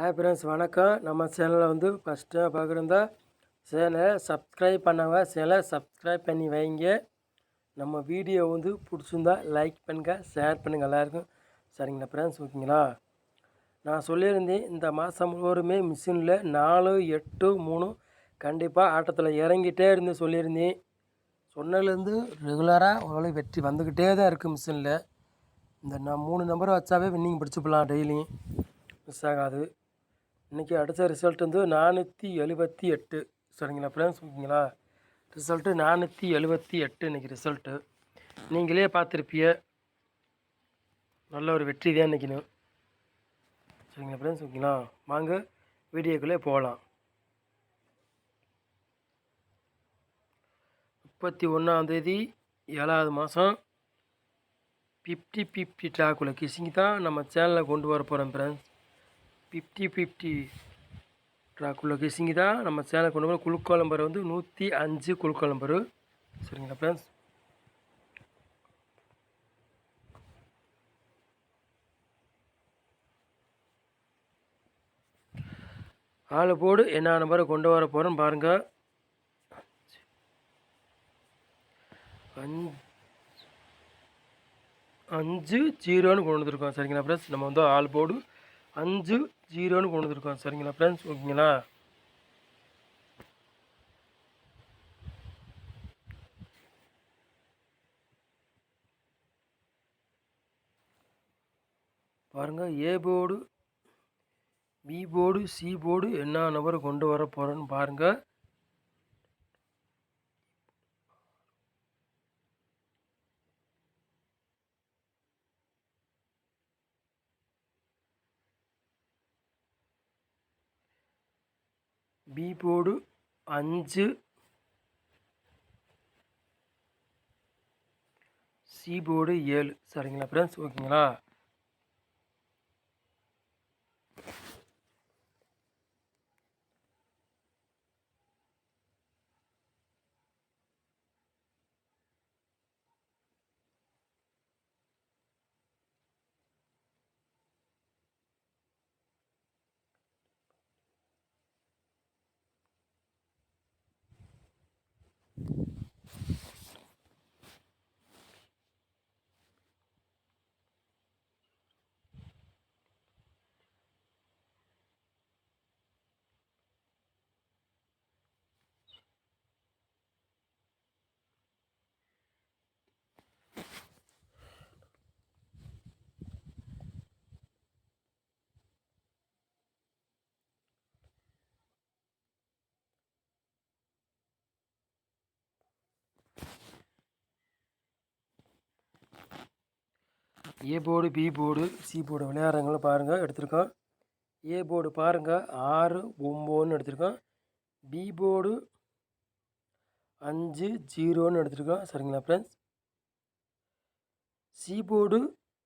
Hi friends வணக்கம். நம்ம சேனலில் வந்து ஃபஸ்ட்டு பார்க்குறதா சேனலை சப்ஸ்கிரைப் பண்ணவங்க சேனலை சப்ஸ்கிரைப் பண்ணி வைங்க. நம்ம வீடியோ வந்து பிடிச்சிருந்தா லைக் பண்ணுங்கள் ஷேர் பண்ணுங்கள் எல்லாருக்கும். சரிங்களா ஃப்ரெண்ட்ஸ் ஓகேங்களா? நான் சொல்லியிருந்தேன் இந்த மாதம் முழுவதுமே மிஷினில் நாலு எட்டு மூணு கண்டிப்பாக ஆட்டத்தில் இறங்கிட்டே இருந்து சொல்லியிருந்தேன். சொன்னதுலேருந்து ரெகுலராக ஓரளவு வெற்றி வந்துக்கிட்டே தான் இருக்குது மிஷினில். இந்த நான் மூணு நம்பரை வச்சாவே வின்னிங் பிடிச்சிப்பலாம் டெய்லியும் மிஸ் ஆகாது. இன்றைக்கி அடுத்த ரிசல்ட் வந்து நானூற்றி எழுபத்தி எட்டு. சரிங்களா ஃப்ரெண்ட்ஸ் ஓகேங்களா? ரிசல்ட்டு நானூற்றி எழுபத்தி எட்டு இன்றைக்கி ரிசல்ட்டு நீங்களே பார்த்துருப்பிய நல்ல ஒரு வெற்றி தான் இன்றைக்கினு சரிங்களா ஃப்ரெண்ட்ஸ் ஓகேங்களா? வாங்க வீடியோக்குள்ளே போகலாம். முப்பத்தி ஒன்றாந்தேதி ஏழாவது மாதம் ஃபிஃப்டி ஃபிஃப்டி ட்ராக்குள்ள கிசிங் தான் நம்ம சேனலில் கொண்டு வர போகிறோம் ஃப்ரெண்ட்ஸ் ஃபிஃப்டி ஃபிஃப்டி ட்ராக்குள்ள கிசிங் தான் நம்ம சேனல் கொண்டு வர குழுக்கோள் நம்பர் வந்து நூற்றி அஞ்சு குழுக்கோள் நம்பரு சரிங்களா ஃப்ரெண்ட்ஸ் ஆளு போடு என்ன நம்பரை கொண்டு வர போகிறோம் பாருங்கள் அஞ்சு அஞ்சு ஜீரோன்னு கொண்டு வந்துருக்கோம். சரிங்களா ஃப்ரெண்ட்ஸ் நம்ம வந்து ஆள் போர்டு அஞ்சு ஜீரோன்னு கொண்டு வந்துருக்கோம் சரிங்களா? ஃப்ரெண்ட்ஸ் ஓகேங்களா? பாருங்கள் A board B board C board என்ன நம்பரை கொண்டு வர போகிறோன்னு பாருங்கள் பி போர்டு அஞ்சு. சி போர்டு ஏழு. சரிங்களா ஃப்ரெண்ட்ஸ் ஓகேங்களா? A board B board C board விளையாடுறவங்களும் பாருங்கள் எடுத்திருக்கோம். ஏ போர்டு பாருங்கள் ஆறு ஒம்போன்னு எடுத்திருக்கோம். பி போர்டு அஞ்சு ஜீரோன்னு எடுத்திருக்கோம். சரிங்களா ஃப்ரெண்ட்ஸ் சி போர்டு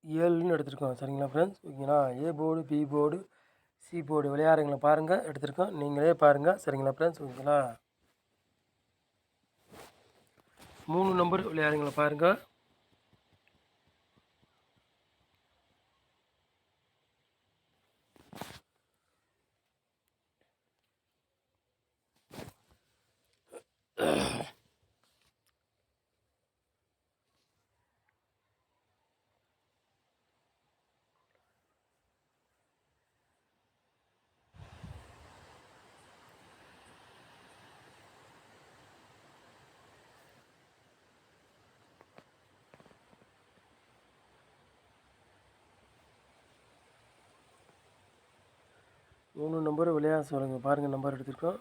ஏழுன்னு எடுத்திருக்கோம். சரிங்களா ஃப்ரெண்ட்ஸ் ஓகேங்களா? A board B board C board விளையாடுறவங்களை பாருங்கள் எடுத்திருக்கோம். நீங்களே பாருங்கள் சரிங்களா ஃப்ரெண்ட்ஸ் ஓகேங்களா? மூணு நம்பர் விளையாடுறவங்களை பாருங்கள் மூணு நம்பர் விளையாட சொல்லுங்கள் பாருங்கள் நம்பர் எடுத்திருக்கோம்.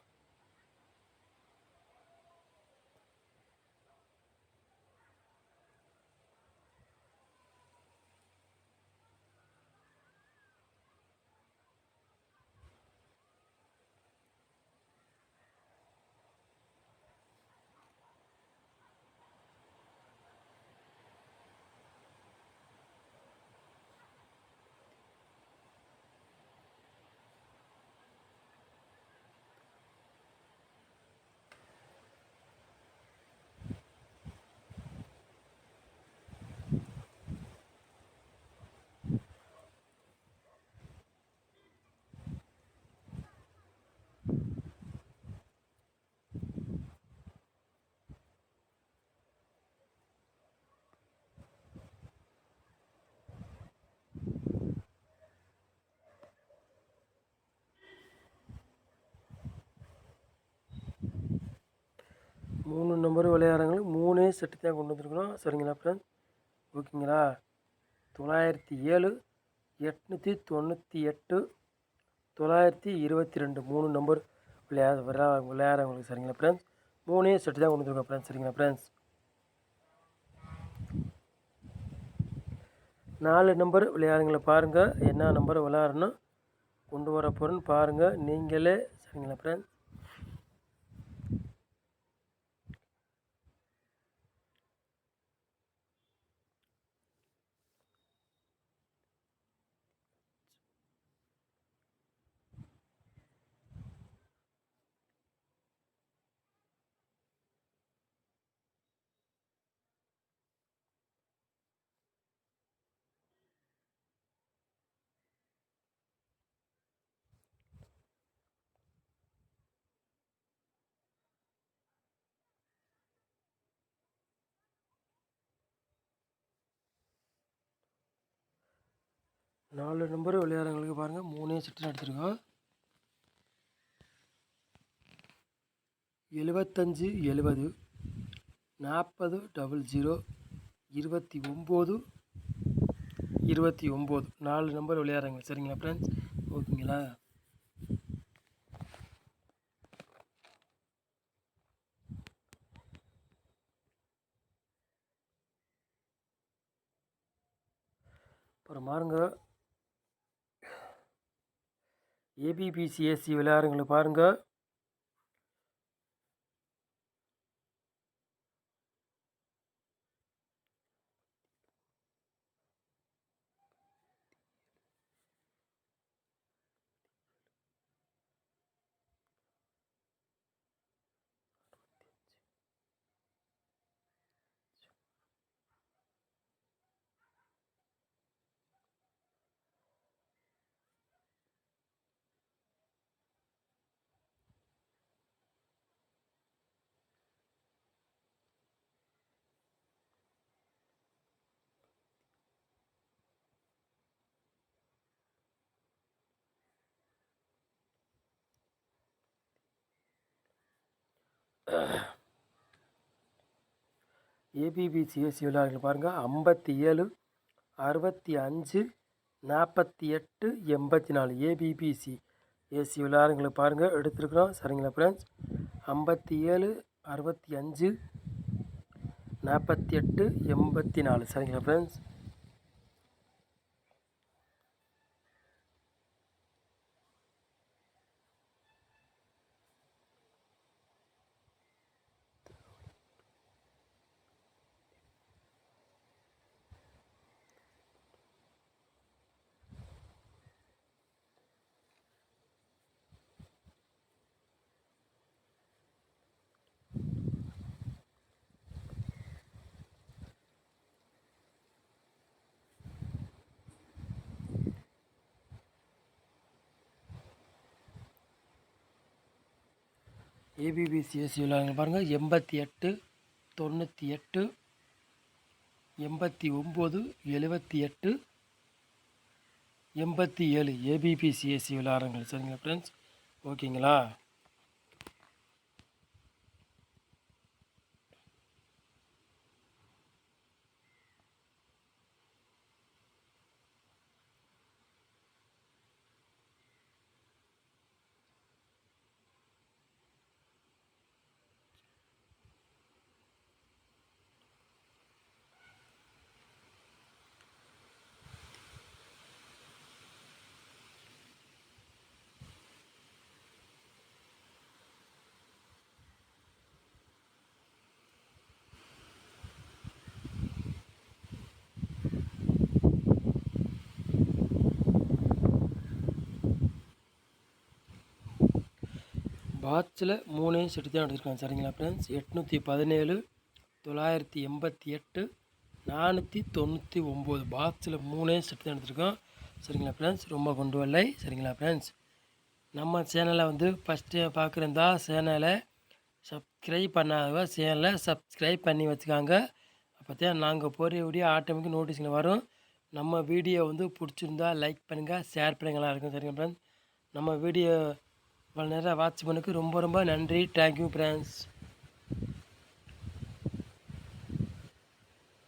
செட்டு தான் கொண்டு வந்துருக்குறோம். சரிங்களா ஃப்ரெண்ட்ஸ் ஓகேங்களா? தொள்ளாயிரத்தி ஏழு எட்நூற்றி தொண்ணூற்றி எட்டு தொள்ளாயிரத்தி இருபத்தி ரெண்டு மூணு நம்பர் விளையாட விளையா விளையாடுறவங்களுக்கு சரிங்களா ஃப்ரெண்ட்ஸ் மூணே செட்டு தான் கொண்டு வந்துருக்கோம் ஃப்ரெண்ட்ஸ் சரிங்களா ஃப்ரெண்ட்ஸ் நாலு நம்பர் விளையாடுங்களை பாருங்கள் என்ன நம்பர் விளையாடணும்? கொண்டு வர போகிறேன்னு பாருங்கள் நீங்களே சரிங்களா ஃப்ரெண்ட்ஸ் நாலு நம்பர் விளையாடுறவங்களுக்கு பாருங்கள் மூணே செட்டில் எடுத்துருக்கோம் எழுபத்தஞ்சு எழுபது நாற்பது டபுள் ஜீரோ இருபத்தி ஒம்பது இருபத்தி ஒம்பது. நாலு நம்பர் விளையாடுறாங்க சரிங்களா ஃப்ரெண்ட்ஸ் ஓகேங்களா? அப்புறம் பாருங்க ஏபிபிசிஎஸ்சி விளையாடுங்களை பாருங்கள் ஏபிபிசிஎஸ்சி விளையாடுகள் பாருங்கள் ஐம்பத்தி ஏழு அறுபத்தி அஞ்சு நாற்பத்தி எட்டு எண்பத்தி நாலு ஏபிபிசி ஏசி விளையாடுங்களை பாருங்கள் எடுத்துருக்குறோம். சரிங்களா ஃப்ரெண்ட்ஸ் ஐம்பத்தி ஏழு அறுபத்தி அஞ்சு நாற்பத்தி எட்டு எண்பத்தி நாலு. சரிங்களா ஃப்ரெண்ட்ஸ் ஏபிபிசிஎஸ்சி விளையாடுங்க பாருங்கள் எண்பத்தி எட்டு தொண்ணூற்றி எட்டு எண்பத்தி ஒம்பது எழுபத்தி எட்டு எண்பத்தி ஏழு. ஏபிபிசிஎஸ்சி விளையாடுறவங்க சரிங்களா ஃப்ரெண்ட்ஸ் ஓகேங்களா பாட்சில் மூணே செட்டு தான் எடுத்துருக்காங்க. சரிங்களா ஃப்ரெண்ட்ஸ் எட்நூற்றி பதினேழு தொள்ளாயிரத்தி எண்பத்தி எட்டு நானூற்றி தொண்ணூற்றி ஒம்பது. பாக்ஸில் மூணே செட்டு தான் எடுத்துருக்கோம். சரிங்களா ஃப்ரெண்ட்ஸ் ரொம்ப கொண்டு வரலை. சரிங்களா ஃப்ரெண்ட்ஸ் நம்ம சேனலை வந்து ஃபஸ்ட்டு பார்க்குறதா சேனலை சப்ஸ்கிரைப் பண்ணாதவ சேனலை சப்ஸ்கிரைப் பண்ணி வச்சுக்காங்க. அப்போ தான் நாங்கள் போகிற வீடியோ ஆட்டோமேட்டிக் நோட்டீஸில் வரும். நம்ம வீடியோ வந்து பிடிச்சிருந்தா லைக் பண்ணுங்கள் ஷேர் பண்ணுங்களா இருக்கும். சரிங்களா ஃப்ரெண்ட்ஸ் நம்ம வீடியோ இவ்வளோ நேரம் வாட்ச் பண்ணுக்கு ரொம்ப ரொம்ப நன்றி. Thank you friends